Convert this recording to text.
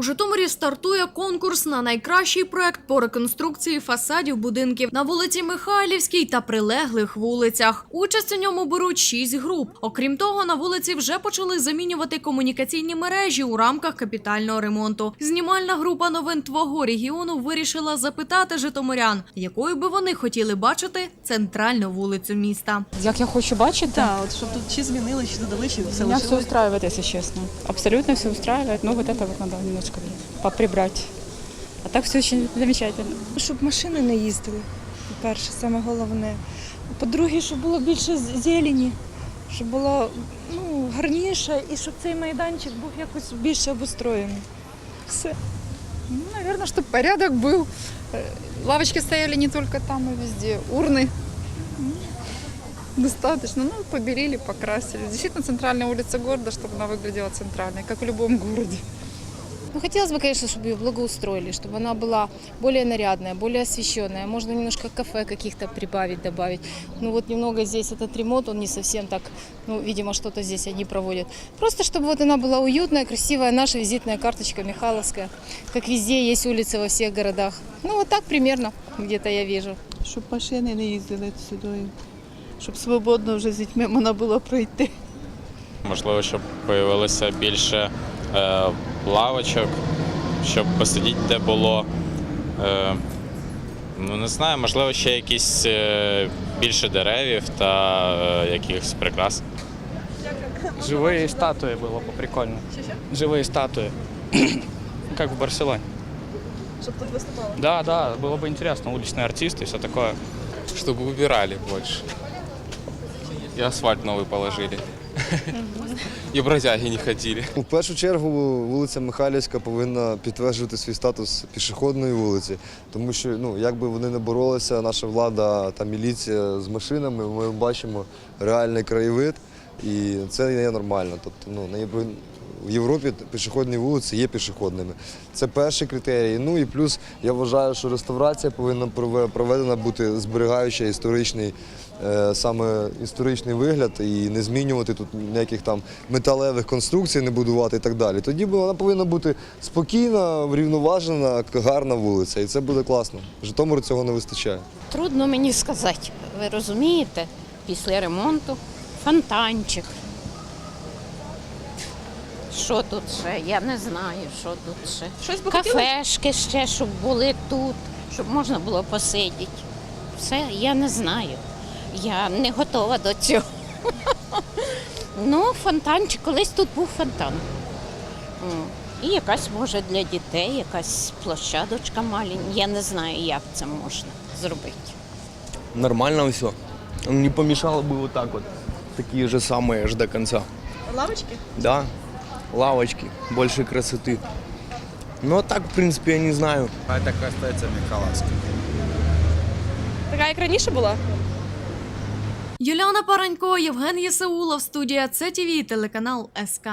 У Житомирі стартує конкурс на найкращий проект по реконструкції фасадів будинків на вулиці Михайлівській та прилеглих вулицях. Участь у ньому беруть шість груп. Окрім того, на вулиці вже почали замінювати комунікаційні мережі у рамках капітального ремонту. Знімальна група новин твого регіону вирішила запитати житомирян, якою би вони хотіли бачити центральну вулицю міста. Як я хочу бачити? Так, от щоб тут чи змінили, чи додали, чи все Меня все если честно. Абсолютно все устраивает. Но вот это вот надо немножко поприбрать. А так все очень замечательно. Щоб машини не їздили, по-перше, саме головне. По-друге, щоб було більше з- зелені, щоб було ну, гарніше і щоб цей майданчик був якось більше обустроєний. Все. Ну, наверное, чтобы порядок был. Э, Лавочки стояли не только там, а везде. Урны. М, Достаточно. Ну, побелили, покрасили. Действительно, центральная улица города, чтобы она выглядела центральной, как в любом городе. Ну, хотелось бы, конечно, чтобы ее благоустроили, чтобы она была более нарядная, более освещенная. Можно немножко кафе каких-то прибавить, добавить. Ну вот немного здесь этот ремонт, он не совсем так, ну, видимо, что-то здесь они проводят. Просто чтобы вот она была уютная, красивая, наша визитная карточка Михайловская, как везде есть улицы во всех городах. Ну вот так примерно где-то я вижу. Щоб машини не їздили сюди. Щоб свободно вже з дітьми можна було пройти. Можливо, щоб появилося більше е, лавочок, щоб посидіти де було. Е, ну, не знаю, можливо, ще якісь е, більше деревів та е, якихось прикрас. Живые статуи было бы прикольно. Живые статуи. Как в Барселоне. Щоб тут виступали. Да, да, было бы интересно. Уличные артисты и все такое. чтобы убирали больше. И асфальт новый положили. И бродяги не ходили. У першу чергу вулиця Михайлівська повинна підтверджувати свій статус пішохідної вулиці, тому що ну як би вони не боролися, наша влада та міліція з машинами, ми бачимо реальний краєвид, і це не є нормально. Тобто, ну Євро- в Європі пішохідні вулиці є пішохідними. Це перший критерій. Ну і плюс я вважаю, що реставрація повинна прове- проведена бути зберігаюча історичний саме історичний вигляд і не змінювати тут ніяких там металевих конструкцій, не будувати і так далі. Тоді вона повинна бути спокійна, врівноважена, гарна вулиця, і це буде класно. Житомиру цього не вистачає. Трудно мені сказати. Ви розумієте, після ремонту фонтанчик. Що тут ще? Я не знаю, що тут ще. Щось би хотіли? Кафешки ще, щоб були тут, щоб можна було посидіти. Все, я не знаю. Я не готова до цього. Ну, фонтанчик, колись тут був фонтан. М. І якась може для дітей, якась площадочка маленька. Я не знаю, як це можна зробити. Нормально все. Не помешало бы вот так вот. Такие же самые аж до конца. Лавочки? Да, лавочки, больше красоты. Ну а так, в принципе, я не знаю. А так остается Михайловская. Така як раніше була? Юліана Паранько, Євген Єсеулов, студія Це ЦТВ, телеканал СК.